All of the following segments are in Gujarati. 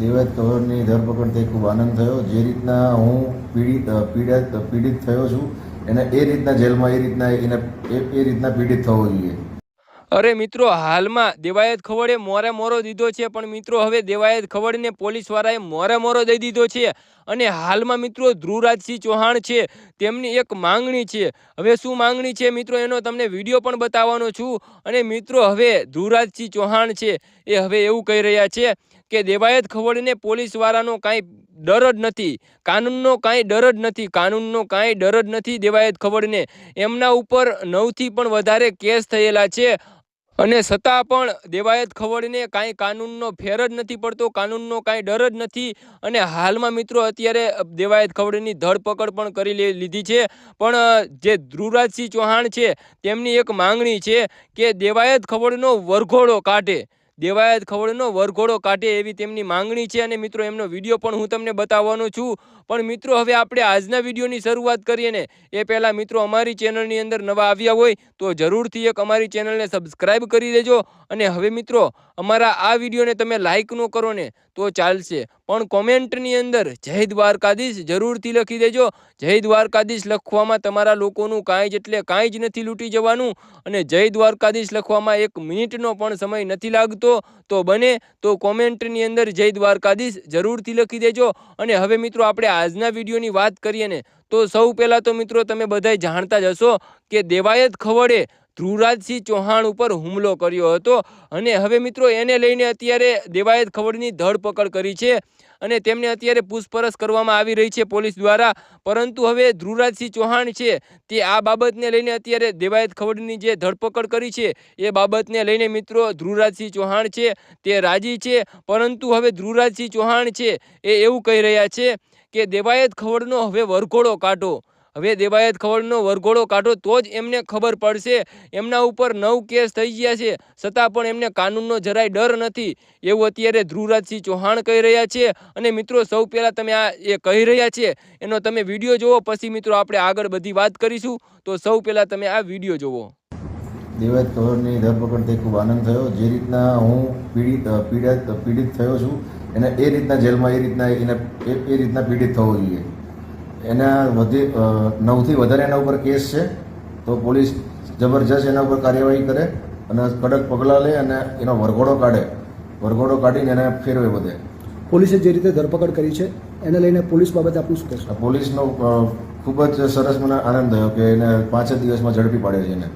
દેવાયત ધરપકડ ધરપકડથી ખૂબ આનંદ થયો. જે રીતના હું પીડિત પીડિત પીડિત થયો છું, એને એ રીતના જેલમાં, એ રીતના એને એ એ રીતના પીડિત થવો જોઈએ. અરે મિત્રો, હાલમાં દેવાયત ખવડે મોરે મોરો દીધો છે, પણ મિત્રો, હવે દેવાયત ખવડને પોલીસવાળાએ મોરે મોરો દઈ દીધો છે. અને હાલમાં મિત્રો ધ્રુવરાજસિંહ ચૌહાણ છે, તેમની એક માંગણી છે. હવે શું માંગણી છે મિત્રો એનો તમને વીડિયો પણ બતાવવાનો છું. અને મિત્રો હવે ધ્રુવરાજસિંહ ચૌહાણ છે, એ હવે એવું કહી રહ્યા છે કે દેવાયત ખવડને પોલીસવાળાનો કાંઈ ડર જ નથી, કાનૂનનો કાંઈ ડર જ નથી, કાનૂનનો કાંઈ ડર જ નથી દેવાયત ખવડને. એમના ઉપર નવથી પણ વધારે કેસ થયેલા છે. અને છતાં પણ દેવાયત ખવડને કાંઈ કાનૂનનો ફેર જ નથી પડતો, કાનૂનનો કાંઈ ડર જ નથી. અને હાલમાં મિત્રો અત્યારે દેવાયત ખવડની ધરપકડ પણ કરી લીધી છે. પણ જે ધ્રુવરાજસિંહ ચૌહાણ છે, તેમની એક માંગણી છે કે દેવાયત ખવડનો વરઘોડો કાઢે. દેવાયત ખવડનો વરઘોડો કાઢે એવી તેમની માંગણી છે અને મિત્રો, એમનો વીડિયો પણ હું તમને બતાવવાનો છું. પણ મિત્રો, હવે આપણે આજના વિડીયોની શરૂઆત કરીએ ને, એ પહેલાં મિત્રો, અમારી ચેનલની અંદર નવા આવ્યા હોય, તો જરૂરથી એક અમારી ચેનલને સબસ્ક્રાઈબ કરી દેજો. અને હવે મિત્રો, અમારા આ વિડીયોને તમે લાઇક ન કરો ને, તો ચાલશે. પણ કોમેન્ટની અંદર જય દ્વારકાધીશ જરૂરથી લખી દેજો. જય દ્વારકાધીશ લખવામાં તમારા લોકોનું કાંઈ જ એટલે કાંઈ જ નથી લૂંટી જવાનું અને જય દ્વારકાધીશ લખવામાં એક મિનિટનો પણ સમય નથી લાગતો. તો બને તો કોમેન્ટની અંદર જય દ્વારકાધીશ જરૂરથી લખી દેજો. અને હવે મિત્રો આપણે આજના વિડીયોની વાત કરીએ ને, તો સૌ પહેલાં તો મિત્રો તમે બધાય જાણતા જ હશો કે દેવાયત ખવડે ધ્રુવરાજસિંહ ચૌહાણ ઉપર હુમલો કર્યો હતો. અને હવે મિત્રો એને લઈને અત્યારે દેવાયત ખવડની ધરપકડ કરી છે અને તેમને અત્યારે પૂછપરછ કરવામાં આવી રહી છે પોલીસ દ્વારા. પરંતુ હવે ધ્રુવરાજસિંહ ચૌહાણ છે તે આ બાબતને લઈને અત્યારે દેવાયત ખવડની જે ધરપકડ કરી છે એ બાબતને લઈને મિત્રો ધ્રુવરાજસિંહ ચૌહાણ છે તે રાજી છે. પરંતુ હવે ધ્રુવરાજસિંહ ચૌહાણ છે એ એવું કહી રહ્યા છે કે દેવાયત ખવડનો હવે વરઘોડો કાઢો. હવે દેવાયત ખવડનો વરઘોડો કાઢો તો જ એમને ખબર પડશે. એમના ઉપર નવ કેસ થઈ ગયા છે, છતાં પણ એમને કાનૂનનો જરાય ડર નથી. એવું અત્યારે ધ્રુવરાજસિંહ ચૌહાણ કહી રહ્યા છે અને મિત્રો સૌ પહેલાં તમે આ એ કહી રહ્યા છે, એનો તમે વીડિયો જોવો, પછી મિત્રો આપણે આગળ બધી વાત કરીશું. તો સૌ પહેલાં તમે આ વીડિયો જુઓ દેવાયત ખવડની ધરપકડથી ખૂબ આનંદ થયો. જે રીતના હું પીડિત પીડિત પીડિત થયો છું, એને એ રીતના જેલમાં એ રીતના એને એ રીતના પીડિત થવો જોઈએ. એના વધી નવથી વધારે એના ઉપર કેસ છે તો પોલીસ જબરજસ્ત એના ઉપર કાર્યવાહી કરે અને કડક પગલાં લે અને એનો વરઘોડો કાઢે. વરઘોડો કાઢીને એને ફેરવે બધે. પોલીસે જે રીતે ધરપકડ કરી છે એને લઈને પોલીસ બાબતે આપનું શું કહેશો? પોલીસનો ખૂબ જ સરસ મને આનંદ થયો કે એને પાંચ જ દિવસમાં ઝડપી પાડ્યો છે એને.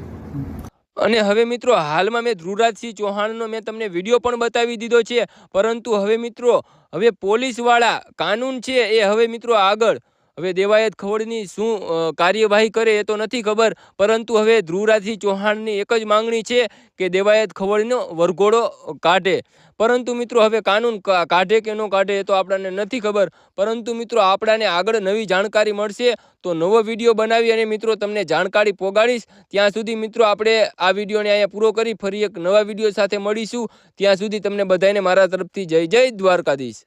અને હવે મિત્રો હાલમાં મેં ધ્રુવરાજસિંહ ચૌહાણનો મેં તમને વીડિયો પણ બતાવી દીધો છે પરંતુ હવે મિત્રો હવે પોલીસવાળા કાનૂન છે એ હવે મિત્રો આગળ હવે દેવાયત ખવડની શું કાર્યવાહી કરે એ તો નથી ખબર, પરંતુ હવે ધ્રુવરાજસિંહ ચૌહાણની એક જ માંગણી છે કે દેવાયત ખવડનો વરઘોડો કાઢે. પરંતુ મિત્રો હવે કાનૂન કાઢે કે ન કાઢે એ તો આપણને નથી ખબર. પરંતુ મિત્રો આપણાને આગળ નવી જાણકારી મળશે તો નવો વીડિયો બનાવી અને મિત્રો તમને જાણકારી પોગાડીશ. ત્યાં સુધી મિત્રો આપણે આ વિડીયોને અહીંયા પૂરો કરી ફરી એક નવા વીડિયો સાથે મળીશું. ત્યાં સુધી તમને બધાને મારા તરફથી જય જય દ્વારકાધીશ.